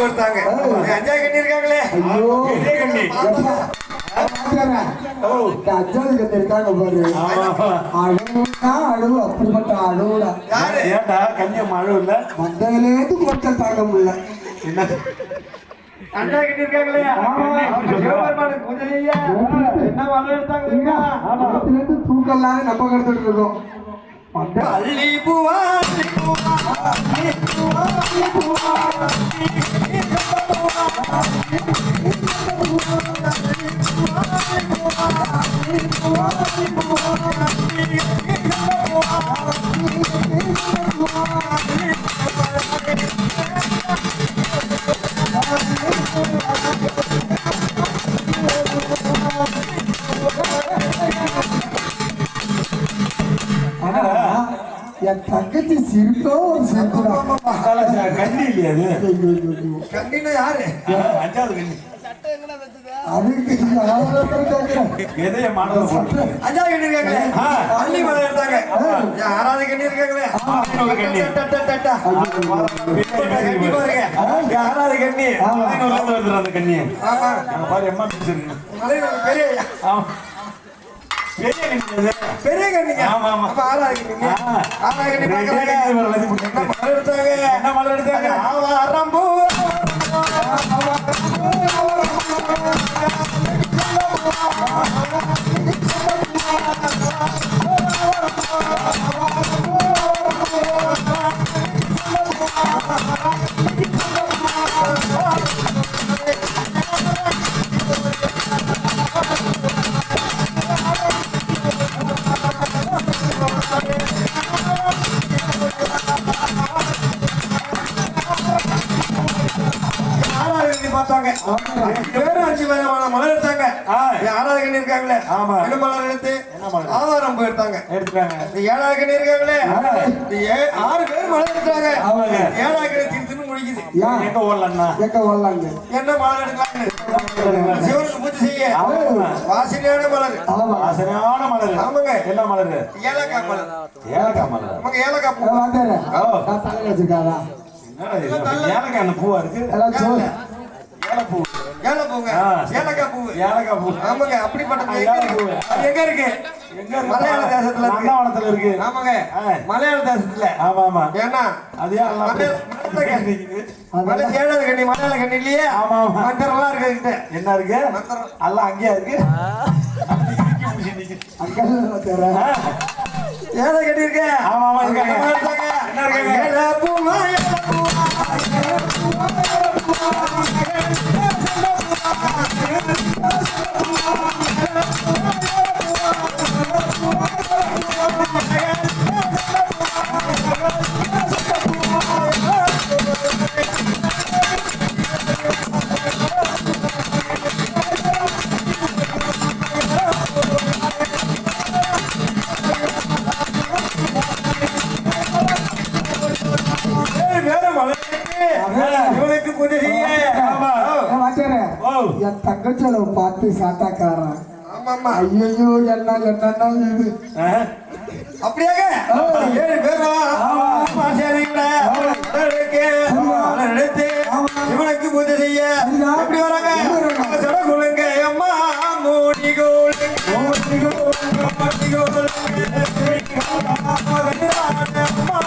ஒருத்தாங்க. ஐயோ. கட்டு. இருக்காங்க பாரு. அழுவுனா அழுவு. அப்படிப்பட்ட அழுவுடா. யாரு? ஏன்டா கன்னியம் மழை இல்ல வந்ததுலேருந்து கொட்டல் தாங்க முடியல. என்ன? தூக்கம்லாம் நம்ம கிடந்துட்டு இருக்கோம். வந்த அள்ளி பூவா அள்ளி பூவா அள்ளி பூவா. அள்ளி பூவா என் தங்கச்சி சிரிப்போ ஒரு சிரிப்புடா கண்ணி இல்லையா அது. கண்ணினா யாரு? அஞ்சாவது கண்ணி. அதுக்கு எதைய அஞ்சா. அள்ளி மலை எடுத்தாங்க. கண்ணி கண்ணி பாரு பெரிய. ஆமா. பெரிய கண்ணி அது. பெரிய கண்ணிங்க ஆமா, ஆமா. அப்ப ஆறாவது கண்ணிங்க ஆ. ஆறாவது கண்ணி ரெண்டே பார்க்கறாங்க. கண்ணி வரல, இது என்ன மலை எடுத்தாங்க என்ன மலர் எடுத்தாங்க ஆவாரம் பார்த்தாங்க. வேற அஞ்சு விதமான மலர் எடுத்தாங்க. ஆறாவது கண்ணி இருக்காங்களே. ஆமா. மலர் எடுத்து என்ன மலர்? ஆவாரம் பூ எடுத்தாங்க. எடுத்துட்டாங்க. ஏழாவது கண்ணி இருக்காங்களே. ஆறு பேர் மலர் எடுத்தாங்க. ஆமாங்க. ஏழாவது கண்ணி திரு திரு முடிக்குது. ஏன் எங்க ஓடலண்ணா கேட்க வரலாங்க என்ன மலர் எடுக்கலாம்னு? சிவனுக்கு பூஜை செய்ய. வாசனையான மலர். ஆமா. வாசனையான மலர். ஆமாங்க. என்ன மலர்? ஏலக்காய் மலர். ஏலக்காய் மலர். நமக்கு ஏலக்காய் பூ. நான் தலையில வச்சிருக்காரா? ஏலக்காய் பூவா இருக்கு? ஏலப்பூ ஏல பூங்க. ஆ. ஏலக்காய் பூ. ஏலக்காய் பூ. ஆமாங்க அப்படிப்பட்ட எங்க இருக்கு? மலையாள தேசத்துல. நந்தவனத்துல இருக்கு. ஆமாங்க. மலையாள தேசத்துல. ஆமா ஆமா. ஏன்னா அது ஏழாவது கண்ணி மலையாள கண்ணி இல்லையே? ஆமா, ஆமா. இருக்கு கிட்ட என்ன இருக்கு? மந்திரம். எல்லாம் அங்கேயா இருக்கு? ஏழை கட்டி இருக்க. ஆமா, ஆமா, இருக்காங்க. என்ன இருக்காங்க? ஓ என் தங்கச்சியில பார்த்து ஆமாம்மா. ஐயோ என்ன என்னன்னா இது ஆ, அப்படியாங்க ஏழு மலர் எடுத்து இவனுக்கு பூஜை செய்ய எப்படி வராங்க சடகுலுங்க அம்மா மூடி கோலுங்க மூடி கோலுங்க மூடி கோலுங்க அம்மா